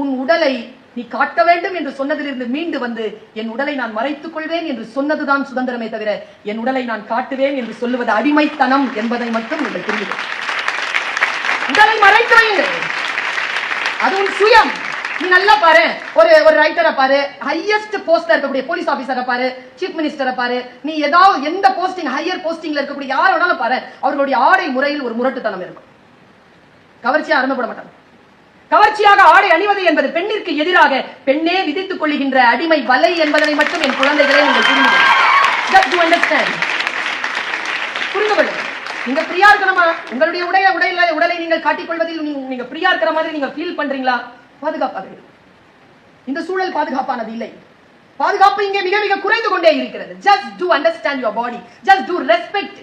உன் உடலை நீ காட்ட வேண்டும் என்று சொன்னதிலிருந்து மீண்டு வந்து என் உடலை நான் மறைத்துக் கொள்வேன் என்று சொன்னதுதான் சுதந்திரமே தவிர என் உடலை நான் காட்டுவேன் என்று சொல்லுவது அடிமைத்தனம் என்பதை மட்டும் நீங்கள் புரிந்து உடலை மறைத்து அது உன் சுயம். நீ நல்லா பாரு. ஒரு ஒரு ரைட்டரை பாரு. ஹையஸ்ட் போஸ்ட்ல இருக்கக்கூடிய போலீஸ் ஆபீசரை பாரு. சீஃப் மினிஸ்டரை பாரு. நீ ஏதாவது எந்த போஸ்டிங் ஹையர் போஸ்டிங்ல இருக்கக்கூடிய யாரை வேணாலும் பாரு. அவர்களுடைய ஆடை முறையில் ஒரு முரட்டுத்தனம் இருக்கும். கவர்ச்சியா அருந்தப்பட மாட்டாங்க. கவர்ச்சியாக ஆடை அணிவது என்பது பெண்ணிற்கு எதிராக பெண்ணே விதித்துக் கொள்ளுகின்ற அடிமை வலை என்பதனை மட்டும் என் குழந்தைகளை நீங்கள் புரிந்து கொள்ளுங்கள். புரிந்து கொள்ளுங்கள். நீங்க ஃப்ரீயா இருக்கணுமா உங்களுடைய உடைய உடையில உடலை நீங்கள் காட்டிக்கொள்வதில் நீங்க- நீங்க ஃப்ரீயா இருக்கிற மாதிரி நீங்க ஃபீல் பண்றீங்களா? பாதுகாப்பாக இந்த சூழல் பாதுகாப்பானது இல்லை. பாதுகாப்பு இங்கே மிக மிக குறைந்து கொண்டே இருக்கிறது. Just to understand your body just to respect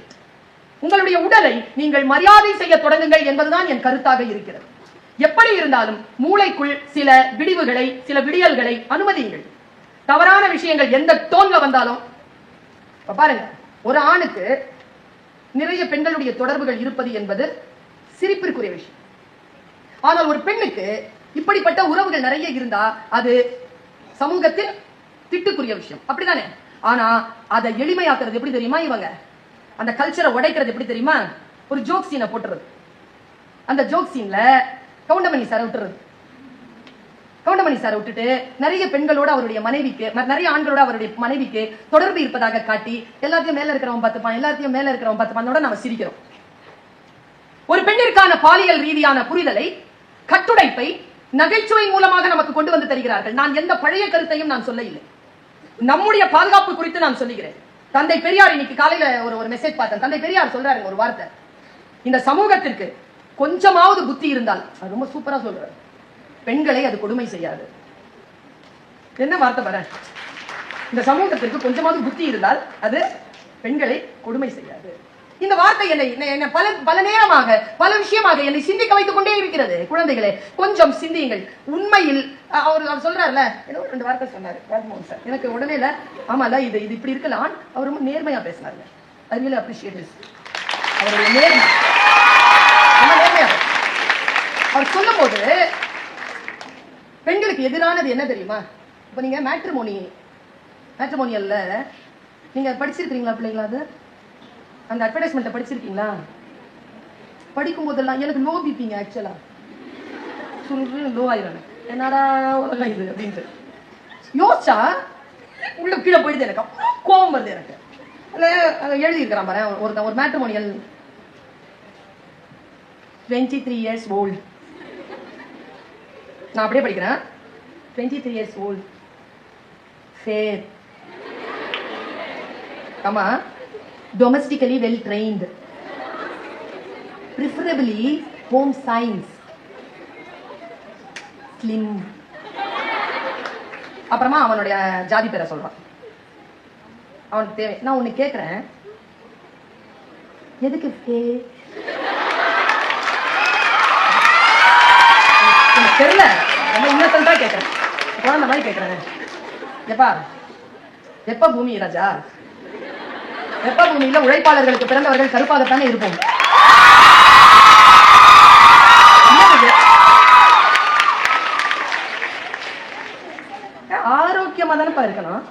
உங்களுடைய உடலை நீங்கள் மரியாதை செய்ய தொடங்குங்கள் என்பதுதான் என் கருத்தாக இருக்கிறது. எப்படி இருந்தாலும் மூளைக்குள் சில விடிவுகளை சில விடியல்களை அனுமதியுங்கள். தவறான விஷயங்கள் எந்த டோன்ல வந்தாலும் பாருங்க ஒரு ஆணுக்கு நிறைய பெண்களுடைய தொடர்புகள் இருப்பது என்பது சிரிப்பிற்குரிய விஷயம். ஆனால் ஒரு பெண்ணுக்கு இப்படிப்பட்ட உறவுகள் நிறைய இருந்தா அது சமூகத்தில் திட்டுக்குரிய விஷயம். அப்படிதானே ஆனா அதை எளிமையாக்குறது எப்படி தெரியுமா இவங்க? அந்த கல்ச்சரை உடைக்கிறது எப்படி தெரியுமா? ஒரு ஜோக் சீனை போட்டுறது. அந்த ஜோக் சீன்ல கவுண்டமணி சாரை விட்டுறது. கவுண்டமணி சாரை விட்டுட்டு நிறைய பெண்களோட அவருடைய மனைவிக்கு நிறைய ஆண்களோட அவருடைய மனைவிக்கு தொடர்பு இருப்பதாக காட்டி எல்லாத்தையும் மேல இருக்கிறவன் பார்த்துப்பான் எல்லாத்தையும் மேல இருக்கிறவன் பார்த்துப்பானோட நம்ம சிரிக்கிறோம். ஒரு பெண்ணிற்கான பாலியல் ரீதியான புரிதலை கட்டுடைப்பை நகைச்சுவை மூலமாக நமக்கு கொண்டு வந்து தருகிறார்கள். நான் எந்த பழைய கருத்தையும் நான் சொல்ல இல்லை நம்முடைய பாதுகாப்பு குறித்து நான் சொல்லுகிறேன். தந்தை பெரியார் இன்னைக்கு காலையில ஒரு ஒரு மெசேஜ் பார்த்தேன். தந்தை பெரியார் சொல்றாரு ஒரு வார்த்தை. இந்த சமூகத்திற்கு கொஞ்சமாவது புத்தி இருந்தால் அது ரொம்ப சூப்பரா சொல்றாரு பெண்களை அது கொடுமை செய்யாது. என்ன வார்த்தை பாரு இந்த சமூகத்திற்கு கொஞ்சமாவது புத்தி இருந்தால் அது பெண்களை கொடுமை செய்யாது. இந்த வார்த்தை என்னை என்னை- பல பல நேரமாக பல விஷயமாக என்னை சிந்திக்க வைத்துக் கொண்டே இருக்கிறது. குழந்தைகளே கொஞ்சம் சிந்தியுங்கள். உண்மையில் அவர் அவர் சொல்றாருல ஏதோ ஒரு ரெண்டு வார்த்தை சொன்னாரு ராஜ்மோகன் சார். எனக்கு உடனே இல்ல ஆமால இது இது இப்படி இருக்கலாம். அவர் ரொம்ப நேர்மையா பேசினாருங்க. அறிவியல் அப்ரிஷியேட் அவருடைய நேர்மை. அவர் சொல்லும்போது பெண்களுக்கு எதிரானது என்ன தெரியுமா? இப்போ நீங்க மேட்ரிமோனி மேட்ரிமோனியல்ல நீங்க படிச்சிருக்கீங்களா பிள்ளைங்களா அது? அந்த அட்வர்டைஸ்மெண்ட்டை படிச்சிருக்கீங்களா? படிக்கும் போதெல்லாம் எனக்கு லோ பிபிங்க ஆக்சுவலா சுருன்னு லோ ஆயிரும் என்னடா உலகம் இது அப்படின்ட்டு. யோசிச்சா உள்ள கீழே போயிடுது எனக்கு. அப்புறம் கோபம் வருது எனக்கு. அதில் எழுதியிருக்கிறான் பாரு ஒருத்தன் ஒரு matrimonial twenty three years old நான் அப்படியே படிக்கிறேன். Twenty three years old fair ஆமாம் domestically well trained preferably home science slim அப்புறமா அவனுடைய ஜாதி பேரை சொல்கிறான் அவனுக்கு தேவை. நான் ஒன்று கேட்குறேன் எதுக்கு ஃபே எனக்கு தெரியல. ரொம்ப இன்னசென்ட்டா கேட்குறேன் குழந்தை மாதிரி கேட்குறேன் எப்பா எப்ப பூமி ராஜா? வெப்ப பூமியில உழைப்பாளர்களுக்கு பிறந்தவர்கள் கருப்பாகத்தானே இருப்போம்? ஆரோக்கியமா தானப்பா இருக்கணும்.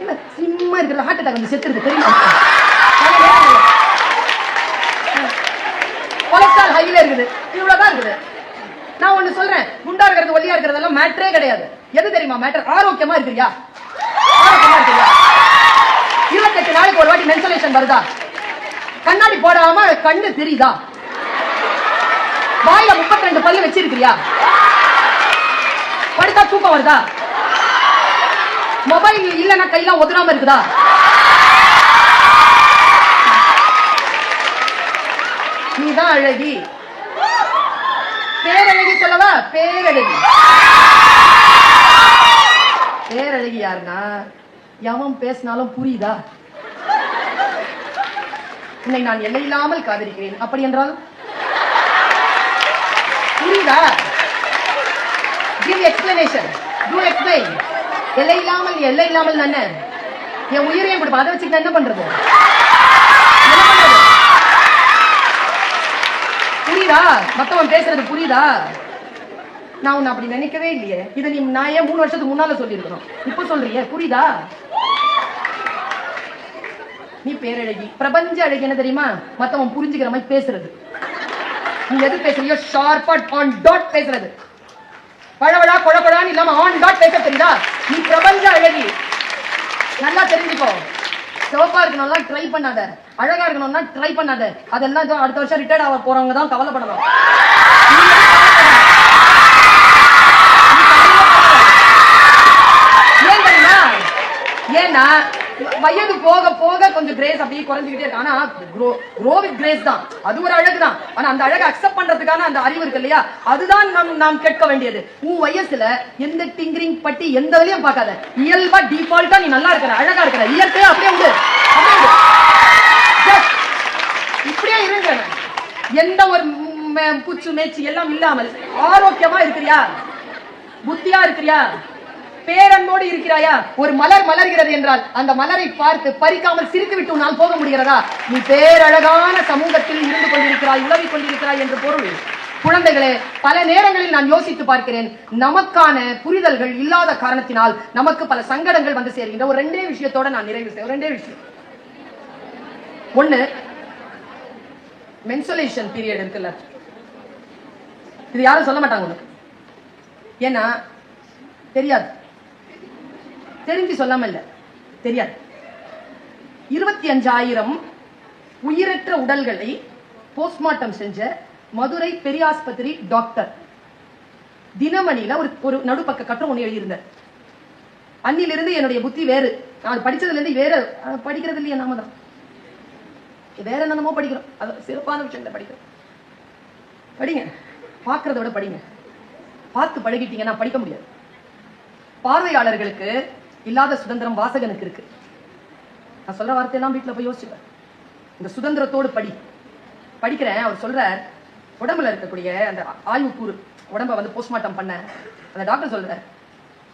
இல்ல சிம்மா இருக்கிற ஹார்ட் அட்டாக் வந்து செத்துருக்கு தெரியுமா கொலஸ்ட்ரால் ஹைல இருக்குது இவ்வளவுதான் இருக்குது நான் ஒண்ணு சொல்றேன் குண்டா இருக்கிறது ஒல்லியா இருக்கிறதெல்லாம் மேட்டரே கிடையாது. எது தெரியுமா மேட்டர் ஆரோக்கியமா இருக்கிறியா? ஆரோக்கியமா இருக்கிறியா? இருபத்தெட்டு நாளைக்கு ஒரு வாட்டி மென்சலேஷன் வருதா? கண்ணாடி போடாம கண்ணு தெரியுதா? வாயில 32 ரெண்டு பல்லு வச்சிருக்கிறியா? படுத்தா தூக்கம் வருதா? மொபைல் இல்லைன்னா கையெல்லாம் ஒதுராம இருக்குதா? நீதான் அழகி. பேரழகி சொல்லவா? பேரழகி. எவன் பேசினாலும் புரியுதா? உன்னை நான் எல்லையில்லாமல் காதலிக்கிறேன். அப்படி என்றால்? புரியுதா? கிவ் எக்ஸ்பிளனேஷன் டூ எக்ஸ்பிளைன் எல்லை இல்லாமல் எல்லை இல்லாமல் தானே என் உயிரையும் கொடுப்பா அதை வச்சுக்கிட்டு என்ன பண்றது? என்ன பண்றது? புரியுதா? மத்தவன் பேசுறது புரியுதா? நான் உன்னை அப்படி நினைக்கவே இல்லையே. இதை நீ நான் ஏன் மூணு வருஷத்துக்கு முன்னால சொல்லியிருக்கணும் இப்ப சொல்றியே புரியுதா? நீ பேரழகி. பிரபஞ்ச அழகி என்ன தெரியுமா? மத்தவன் புரிஞ்சுக்கிற மாதிரி பேசுறது. நீ எது பேசுறியோ ஷார்ப்பா ஆன் டாட் பேசுறது. பழவழா கொழ இல்லாம ஆன் டாட் பேச தெரியுதா? நீ பிரபஞ்ச அழகி. நல்லா தெரிஞ்சுக்கோ. சிவப்பா இருக்கணும்னா ட்ரை பண்ணாத. அழகா இருக்கணும்னா ட்ரை பண்ணாத. அதெல்லாம் அடுத்த வருஷம் ரிட்டையர்ட் ஆக போறவங்க தான் கவலைப்படணும். வயது போக போக கொஞ்சம் கிரேஸ் அப்படியே குறைஞ்சுக்கிட்டே இருக்கு. ஆனா க்ரோ வித் கிரேஸ் தான். அது ஒரு அழகு தான். ஆனா அந்த அழகை அக்செப்ட் பண்றதுக்கான அந்த அறிவு இருக்கு இல்லையா? அதுதான் நாம் நாம் கேட்க வேண்டியது. உன் வயசுல எந்த டிங்கரிங் பட்டி எந்த வழியும் பார்க்காத. இயல்பா டிஃபால்ட்டா நீ நல்லா இருக்கிற அழகா இருக்கிற. இயற்கையா அப்படியே விடு இப்படியே இருங்க. எந்த ஒரு பூச்சு மேய்ச்சி எல்லாம் இல்லாமல் ஆரோக்கியமா இருக்கிறியா? புத்தியா இருக்கிறியா? பேரன்போடு இருக்கிறாயா? ஒரு மலர் மலர்கிறது என்றால் அந்த மலரை பார்த்து பறிக்காமல் சிரித்து விட்டு உன்னால் போக முடிகிறதா? நீ பேரழகான சமூகத்தில் இருந்து கொண்டிருக்கிறாய் உலவிக் கொண்டிருக்கிறாய் என்று பொருள். குழந்தைகளே பல நேரங்களில் நான் யோசித்து பார்க்கிறேன். நமக்கான புரிதல்கள் இல்லாத காரணத்தினால் நமக்கு பல சங்கடங்கள் வந்து சேர்கின்ற ஒரு ரெண்டே விஷயத்தோட நான் நிறைவு செய்ய ரெண்டே விஷயம். ஒண்ணு மென்சுலேஷன் பீரியட் இருக்குல்ல. இது யாரும் சொல்ல மாட்டாங்க ஏன்னா தெரியாது. தெரிஞ்சு சொல்லாம இல்ல. தெரியாது. இருபத்தி அஞ்சாயிரம் உயிரற்ற உடல்களை போஸ்ட்மார்ட்டம் செஞ்ச மதுரை பெரியாஸ்பத்திரி டாக்டர். தினமணியில ஒரு ஒரு நடுப்பக்க கட்டுரை ஒண்ணு எழுதியிருந்தார். அன்னிலிருந்து என்னுடைய புத்தி வேறு. நான் படிச்சதுல இருந்து வேற படிக்கிறது இல்லையா நாம தான். வேற என்னென்னமோ படிக்கிறோம். அது சிறப்பான விஷயங்களை படிக்கிறோம். படிங்க. பார்க்கறத விட படிங்க. பார்த்து பழகிட்டீங்கன்னா படிக்க முடியாது. பார்வையாளர்களுக்கு இல்லாத சுதந்திரம் வாசகனுக்கு இருக்கு. நான் சொல்ற வார்த்தையெல்லாம் வீட்டில் போய் யோசிச்சுப்பேன் இந்த சுதந்திரத்தோடு படி. படிக்கிறேன் அவர் சொல்ற உடம்புல இருக்கக்கூடிய அந்த ஆய்வு கூறு உடம்ப வந்து போஸ்ட்மார்ட்டம் பண்ண. அந்த டாக்டர் சொல்ற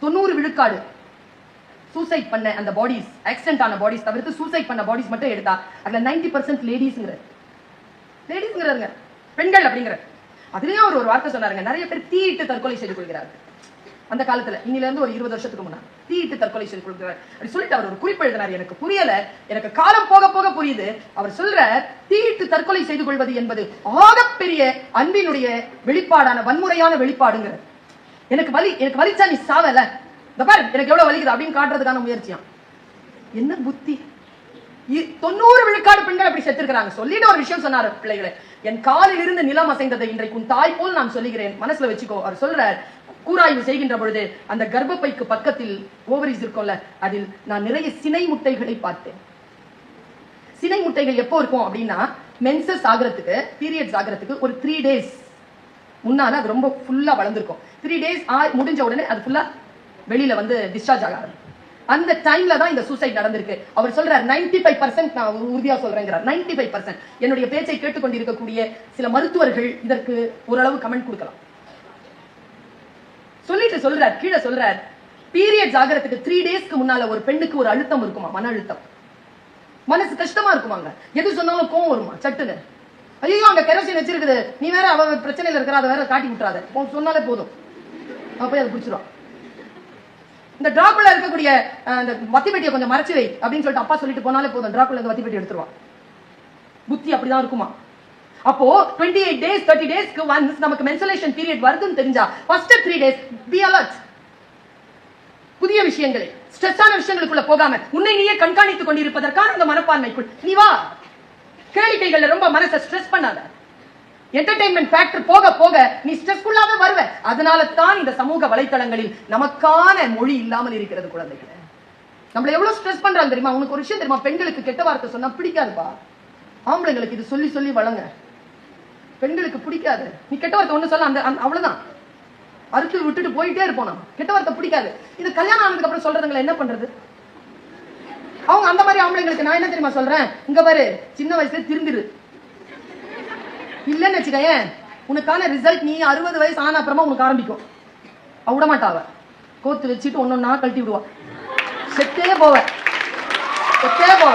தொண்ணூறு விழுக்காடு சூசைட் பண்ண அந்த பாடிஸ் ஆக்சிடென்ட் ஆன பாடிஸ் தவிர்த்து சூசைட் பண்ண பாடிஸ் மட்டும் எடுத்தா அதுல நைன்டி பர்சன்ட் லேடிஸ்ங்கிற லேடிஸ்ங்கிறாருங்க பெண்கள் அப்படிங்கிற அதுலயும் அவர் ஒரு வார்த்தை சொன்னாருங்க. நிறைய பேர் தீயிட்டு தற்கொலை செய்து கொள்கிறார்கள். அந்த காலத்துல. இன்னில இருந்து ஒரு இருபது வருஷத்துக்கு முன்னாடி தீயிட்டு தற்கொலை செய்து கொள்கிறார். அப்படி சொல்லிட்டு அவர் ஒரு குறிப்பு எழுதினார். எனக்கு புரியல. எனக்கு காலம் போக போக புரியுது. அவர் சொல்ற தீயிட்டு தற்கொலை செய்து கொள்வது என்பது ஆகப்பெரிய அன்பினுடைய வெளிப்பாடான வன்முறையான வெளிப்பாடுங்கிற எனக்கு வலி எனக்கு வலிச்சா நீ சாவல? இந்த பாரு எனக்கு எவ்வளவு வலிக்குது அப்படின்னு காட்டுறதுக்கான முயற்சியா என்ன புத்தி? தொண்ணூறு விழுக்காடு பெண்கள் அப்படி செத்துருக்கிறாங்க. சொல்லிட்டு ஒரு விஷயம் சொன்னார் பிள்ளைகளை. என் காலில் இருந்து நிலம் அசைந்ததை இன்றைக்கு உன் தாய் போல் நான் சொல்லுகிறேன். மனசுல வச்சுக்கோ. அவர் சொல்றார் கூராய்வு செய்கின்ற பொழுது அந்த கர்ப்பப்பைக்கு பக்கத்தில் ஓவரிஸ் இருக்கும்ல அதில் நான் நிறைய சினை முட்டைகளை பார்த்தேன். சினை முட்டைகள் எப்போ இருக்கும் அப்படின்னா மென்சஸ் ஆகிறதுக்கு பீரியட்ஸ் ஆகிறதுக்கு ஒரு த்ரீ டேஸ் முன்னால அது ரொம்ப ஃபுல்லா வளர்ந்துருக்கும். த்ரீ டேஸ் முடிஞ்ச உடனே அது ஃபுல்லா வெளியில வந்து டிஸ்சார்ஜ் ஆக ஆரம்பிக்கும். அந்த டைம்ல தான் இந்த சூசைட் நடந்திருக்கு. அவர் சொல்றார் 95% ஃபைவ் பர்சன்ட் நான் உறுதியா சொல்றேங்கிறார். 95% ஃபைவ் பர்சன்ட் என்னுடைய பேச்சை கேட்டுக்கொண்டிருக்கக்கூடிய சில மருத்துவர்கள் இதற்கு ஓரளவு கமெண்ட் கொடுக்கலாம். சொல்லிட்டு சொல்றார் கீழே சொல்றார் பீரியட்ஸ் ஆகிறதுக்கு த்ரீ டேஸ்க்கு முன்னால ஒரு பெண்ணுக்கு ஒரு அழுத்தம் இருக்குமா? மன அழுத்தம். மனசு கஷ்டமா இருக்குமாங்க? எது சொன்னாலும் கோவம் வருமா? சட்டுன்னு. ஐயோ அங்க கெரோசின் வச்சிருக்குது. நீ வேற அவ பிரச்சனையில இருக்கிற. அதை வேற காட்டி விட்டுறாத. சொன்னாலே போதும். அவ அதை பிடிச்சிருவான் இந்த டிராக்குள்ள இருக்கக்கூடிய அந்த வத்திப்பெட்டியை கொஞ்சம் மறைச்சு வை அப்படின்னு சொல்லிட்டு அப்பா சொல்லிட்டு போனாலே போதும். டிராக்குள்ள இந்த வத்திப்பெட்டி எடுத்துருவான். புத்தி அப்படிதான் இருக்குமா? அப்போ 28 எயிட் டேஸ் தேர்ட்டி டேஸ்க்கு ஒன்ஸ் நமக்கு மென்சுலேஷன் பீரியட் வருதுன்னு தெரிஞ்சா first three days be alert புதிய விஷயங்களை ஸ்ட்ரெஸ்ஸான விஷயங்களுக்குள்ள போகாம உன்னை நீயே கண்காணித்துக் கொண்டிருப்பதற்கான அந்த மனப்பான்மைக்குள் நீ வா. கேளிக்கைகள்ல ரொம்ப மனசை ஸ்ட்ரெஸ் பண்ணாத. என்டர்டைன்மெண்ட் ஃபேக்டர் போக போக நீ ஸ்ட்ரெஸ்ஃபுல்லாவே வருவ. அதனால தான் இந்த சமூக வலைத்தளங்களில் நமக்கான மொழி இல்லாமல் இருக்கிறது குழந்தைகளே. நம்மள எவ்வளவு ஸ்ட்ரெஸ் பண்றாங்க தெரியுமா? உனக்கு ஒரு விஷயம் தெரியுமா? பெண்களுக்கு கெட்ட வார்த்தை சொன்னா பிடிக்காதுப்பா. ஆம்பளைங்களுக்கு இது சொல்லி சொல்லி வளங்க. பெண்களுக்கு பிடிக்காது. நீ கெட்ட வார்த்தை ஒண்ணு சொல்ல அந்த அவ்வளவுதான். அறுத்து விட்டுட்டு போயிட்டே இருப்போம் நான் கெட்ட வார்த்தை பிடிக்காது. இது கல்யாணம் ஆனதுக்கு அப்புறம் சொல்றதுங்களை என்ன பண்றது? அவங்க அந்த மாதிரி ஆம்பளைங்களுக்கு நான் என்ன தெரியுமா சொல்றேன்? இங்க பாரு சின்ன வயசுல திருந்திரு. இல்லைன்னு வச்சுக்கயேன் உனக்கான ரிசல்ட் நீ அறுபது வயசு ஆன அப்புறமா உனக்கு ஆரம்பிக்கும். அவ விட மாட்டாவ கோத்து வச்சுட்டு ஒன்னொன்னா கழட்டி விடுவா. செத்தே போவ. செத்தே போவ.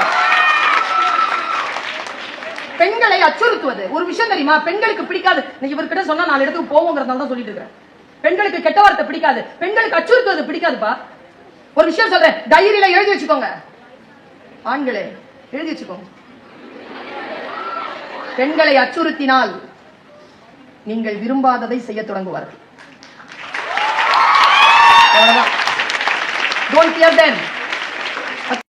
பெண்களை அச்சுறுத்துவது. ஒரு விஷயம் தெரியுமா? பெண்களுக்கு பிடிக்காது. நான் இவர்கிட்ட சொன்னா நாலு இடத்துக்கு போவோங்கிறதால தான் சொல்லிட்டு இருக்கிறேன் பெண்களுக்கு கெட்ட வார்த்தை பிடிக்காது. பெண்களுக்கு அச்சுறுத்துவது பிடிக்காதுப்பா. ஒரு விஷயம் சொல்றேன். டைரியில எழுதி வச்சுக்கோங்க. ஆண்களே எழுதி வச்சுக்கோங்க. பெண்களை அச்சுறுத்தினால் நீங்கள் விரும்பாததை செய்ய தொடங்குவார்கள். அவ்வளவுதான். Don't care them.